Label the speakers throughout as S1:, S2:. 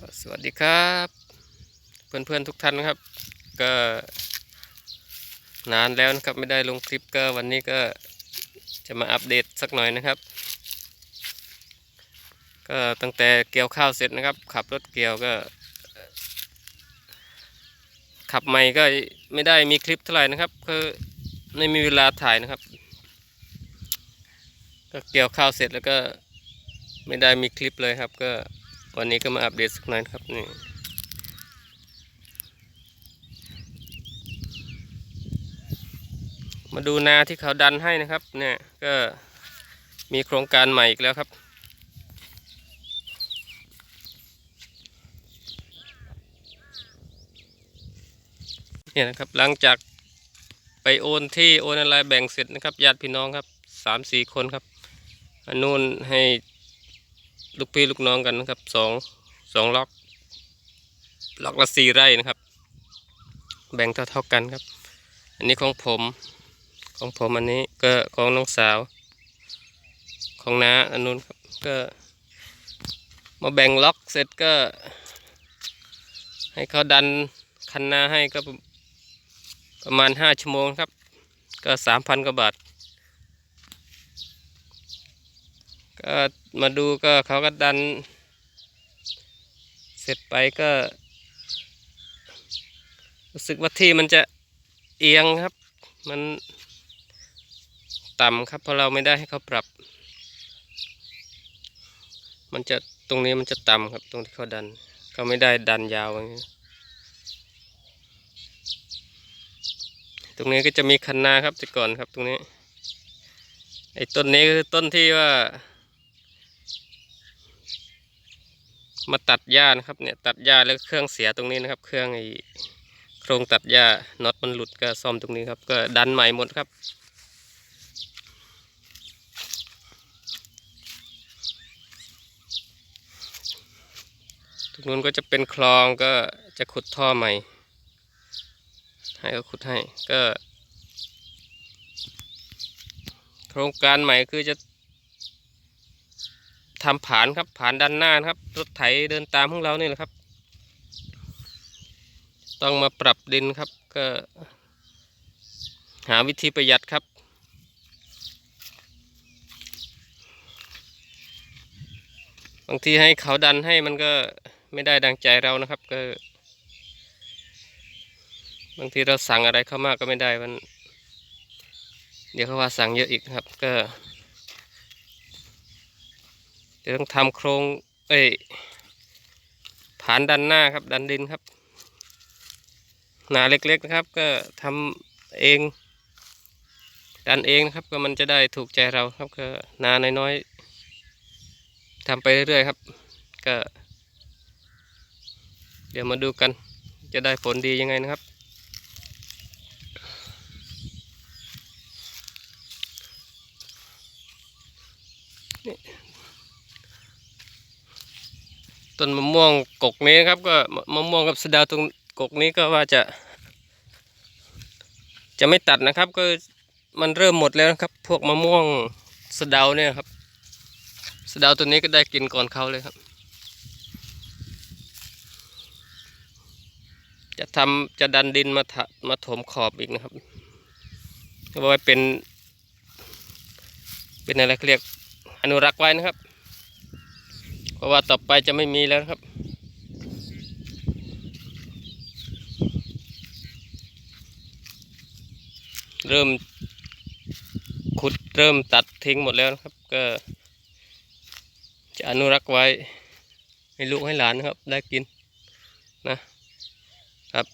S1: ก็สวัสดีครับ เพื่อนๆทุกท่านครับ ก็นานแล้วนะครับไม่ได้ลงคลิปก็วันนี้ก็จะมาอัปเดตสักหน่อยนะครับ ก็ตั้งแต่เกี่ยวข้าวเสร็จนะครับ ขับรถเกี่ยวก็ ขับใหม่ก็ไม่ได้มีคลิปเท่าไหร่นะครับคือไม่มีเวลาถ่ายนะครับ ก็เกี่ยวข้าวเสร็จแล้วก็ไม่ได้มีคลิปเลยครับก็ วันนี้ก็มาอัปเดตสักหน่อยครับนี่มาดูนาที่เขาดันให้นะครับ เนี่ยก็มีโครงการใหม่อีกแล้วครับเนี่ยนะครับหลังจากไปโอนที่โอนอะไรแบ่งเสร็จนะครับญาติพี่น้องครับสามสี่คนครับอันนู้นให้ ลูกพี่ลูกน้องกันนะครับสองสองล็อก ล็อกละสี่ไร่นะครับ แบ่งเท่าเท่าๆกันครับ อันนี้ของผมของผมอันนี้ก็ของน้องสาว ของน้าอันนู้นครับก็ มาแบ่งล็อกเสร็จก็ ให้เขาดันคันนาให้ก็ประมาณห้าชั่วโมงครับ ก็สามพันกว่าบาท ก็มาดูก็เขาก็ดัน เสร็จไปก็ รู้สึกว่าที่มันจะเอียงครับ มันต่ำครับ เพราะเราไม่ได้ให้เขาปรับ มันจะตรงนี้มันจะต่ำครับ ตรงที่เขาดัน เขาไม่ได้ดันยาวอย่างนี้ตรงนี้ก็จะมีคันนาครับแต่ก่อนครับตรงนี้ ไอ้ต้นนี้คือต้นที่ว่า มาตัดหญ้านะครับเนี่ยตัดหญ้าแล้วเครื่องเสียตรงนี้นะครับ เครื่องไอโครงตัดหญ้าน็อตมันหลุดก็ซ่อมตรงนี้ครับก็ดันใหม่หมดครับตรงนู้นก็จะเป็นคลองก็จะขุดท่อใหม่ ให้เขาขุดให้ก็ โครงการใหม่คือจะ ทำผานครับผานด้านหน้านครับรถไถเดินตามของเรานี่แหละครับ ต้องมาปรับดินครับก็ หาวิธีประหยัดครับบางทีให้เขาดันให้มันก็ไม่ได้ดังใจเรานะครับ ก็ บางทีเราสั่งอะไรเข้ามากก็ไม่ได้มัน เดี๋ยวเขาว่าสั่งเยอะอีกครับ ก็ เดี๋ยวต้องทำโครง เอ้ยผานดันหน้าครับ ดันดินครับนาเล็กๆนะครับ ก็ทำเอง ดันเองนะครับ ก็มันจะได้ถูกใจเราครับ ก็นาน้อยๆทำไปเรื่อยๆครับ ก็ เดี๋ยวมาดูกัน จะได้ผลดียังไงนะครับ ต้นมะม่วงกกนี้ครับ ก็มะม่วงกับสะดาวตรงกกนี้ก็ว่าจะ จะไม่ตัดนะครับก็มันเริ่มหมดแล้วนะครับ พวกมะม่วงสะดาวเนี่ยครับ สะดาวตัวนี้ก็ได้กินก่อนเขาเลยครับ จะทำจะดันดินมาถมาถมขอบอีกนะครับก็บอกว่าเป็น เป็นอะไรเขาเรียกอนุรักษ์ไว้นะครับ เพราะว่าต่อไปจะไม่มีแล้วครับ เริ่มขุดเริ่มตัดทิ้งหมดแล้วนะครับ ก็จะอนุรักษ์ไว้ให้ลูกให้หลานนะครับ ได้กินนะครับ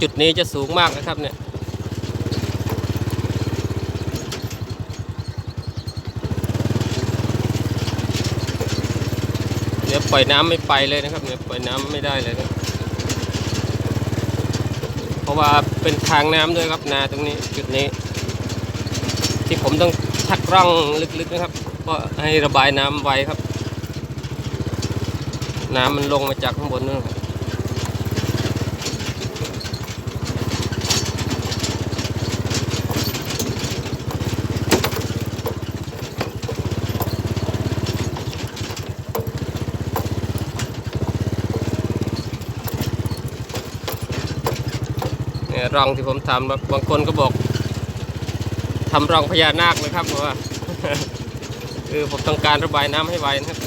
S1: จุดนี้จะสูงมากนะครับเนี่ยเดี๋ยวปล่อยน้ำไม่ไปเลยนะครับเนี่ยปล่อยน้ำไม่ได้เลยนะเพราะว่าเป็นทางน้ำด้วยครับนาตรงนี้จุดนี้ ที่ผมต้องชักร่องลึกๆนะครับเพราะให้ระบายน้ำไว้ครับ น้ำมันลงมาจากข้างบนนู่นครับ ร่องที่ผมทำแบบบางคนก็บอกทำร่องพญานาคเลยครับว่าคือผมต้องการระบายน้ำให้ไวนะครับ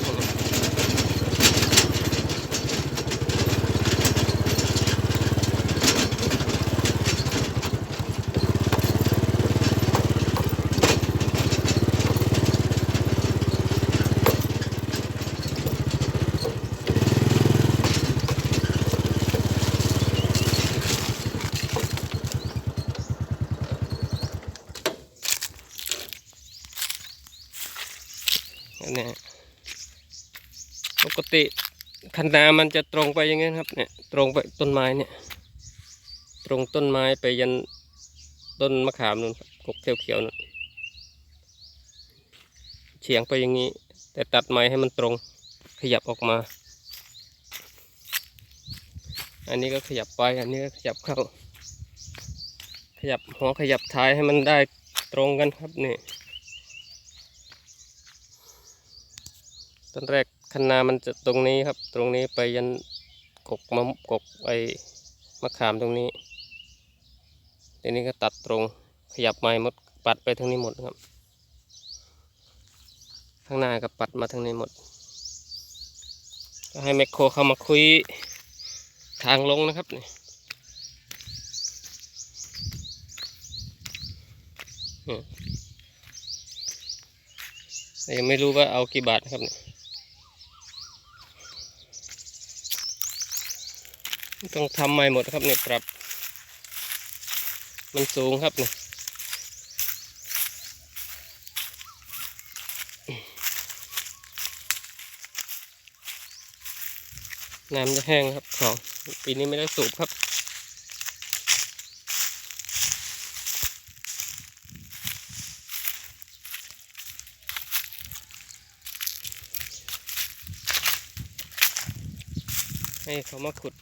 S1: กติคันนามันจะตรงไปอย่างเงี้ยครับเนี่ยตรงไปต้นไม้เนี่ย ตรงต้นไม้ไปยันต้นมะขามนู่นครับกกเขียวๆนู่นเฉียงไปอย่างนี้ แต่ตัดไม้ให้มันตรงขยับออกมา อันนี้ก็ขยับไปอันนี้ก็ขยับเข้า ขยับหัวขยับท้ายให้มันได้ตรงกันครับนี่ตอนแรก คันนามันจะตรงนี้ครับ ตรงนี้ไปยันกกมะกกไอมะขามตรงนี้ทีนี้ก็ตัดตรงขยับไม้หมดปัดไปทางนี้หมดครับ ข้างหน้าก็ปัดมาทางนี้หมด ก็ให้แมคโครเข้ามาคุยทางลงนะครับนี่ยังไม่รู้ว่าเอากี่บาทครับเนี่ย ต้องทำใหม่หมดครับเนี่ยปรับ มันสูงครับเนี่ยน้ำจะแห้งครับของปีนี้ไม่ได้สูบครับให้เขามาขุด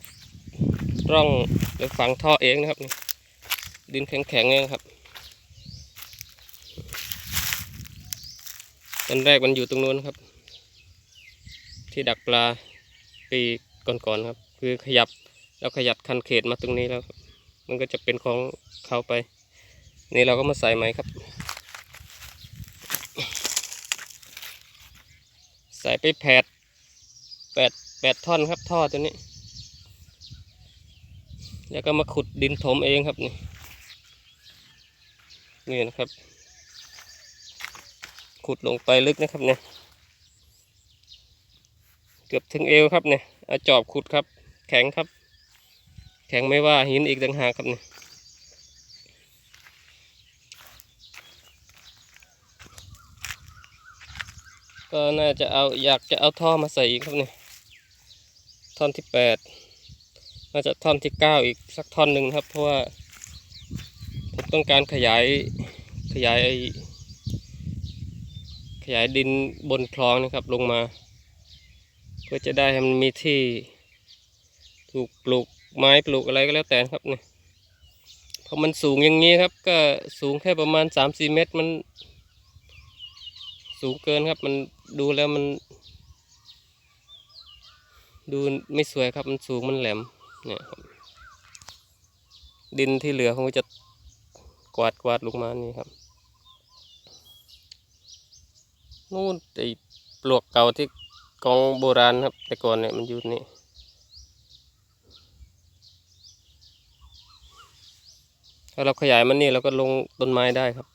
S1: ร่องหรือฝังท่อเองนะครับนี่ดินแข็งๆเองครับตอนแรกมันอยู่ตรงนู้นครับ ที่ดักปลาปีก่อนๆครับ คือขยับแล้วขยับคันเขตมาตรงนี้แล้วมันก็จะเป็นของเขาไป นี่เราก็มาใส่ไหมครับ ใส่ไปแผดแปดแปดท่อนครับท่อตัวนี้ แล้วก็มาขุดดินถมเองครับนี่นี่นะครับ ขุดลงไปลึกนะครับเนี่ยเกือบถึงเอวครับเนี่ยเอาจอบขุดครับ แข็งครับ แข็งไม่ว่าหินอีกต่างหากครับเนี่ยก็น่าจะเอาอยากจะเอาท่อมาใส่อีกครับเนี่ยท่อนที่แปด น่าจะท่อนที่เก้าอีกสักท่อนหนึ่งครับ เพราะว่าผมต้องการขยายขยายไอขยายดินบนคลองนะครับลงมา เพื่อจะได้ให้มันมีที่ปลูกปลูกไม้ปลูกอะไรก็แล้วแต่ครับเนี่ยพราะมันสูงอย่างนี้ครับก็สูงแค่ประมาณสามสี่เมตรมัน สูงเกินครับ มันดูแล้วมัน ดูไม่สวยครับมันสูงมันแหลม เนี่ยครับ ดินที่เหลือคงจะกวาดกวาดลงมานี่ครับ นู่นไอ้ปลวกเก่าที่กองโบราณครับ แต่ก่อนเนี่ยมันอยู่นี่ถ้าเราขยายมันนี่เราก็ลงต้นไม้ได้ครับ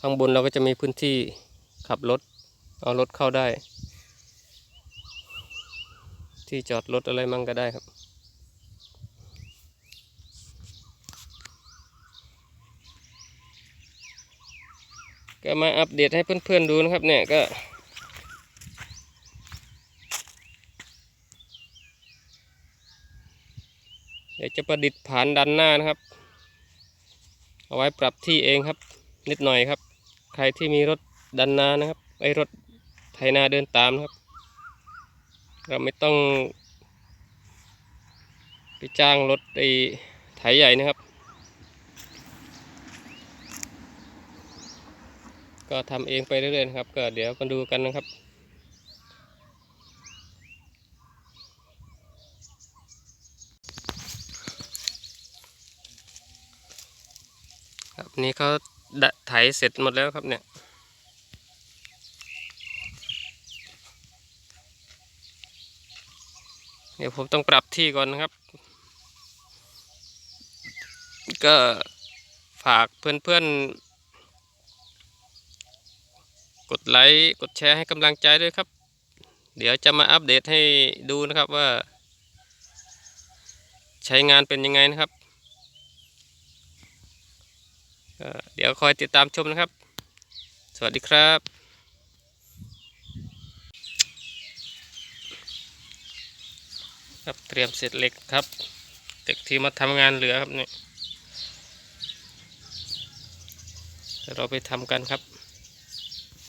S1: ข้างบนเราก็จะมีพื้นที่ขับรถ เอารถเข้าได้ ที่จอดรถอะไรมั่งก็ได้ครับ ก็มาอัปเดตให้เพื่อนๆดูนะครับ เนี่ยก็ เดี๋ยวจะประดิษฐ์ผานดันหน้านะครับ เอาไว้ปรับที่เองครับ นิดหน่อยครับ ใครที่มีรถดันนานะครับ ไอรถไถนาเดินตามนะครับ เราไม่ต้องไปจ้างรถไอไถใหญ่นะครับ ก็ทำเองไปเรื่อยๆนะครับ ก็เดี๋ยวมาดูกันนะครับครับนี่เขาไถเสร็จหมดแล้วครับเนี่ยเดี๋ยวผมต้องปรับที่ก่อนนะครับ ก็ฝากเพื่อนๆ กดไลค์กดแชร์ให้กำลังใจด้วยครับ เดี๋ยวจะมาอัปเดตให้ดูนะครับว่า ใช้งานเป็นยังไงนะครับ เดี๋ยวคอยติดตามชมนะครับ สวัสดีครับครับเตรียมเสร็จเหล็กครับเด็กที่มาทำงานเหลือครับเนี่ยเราไปทำกันครับ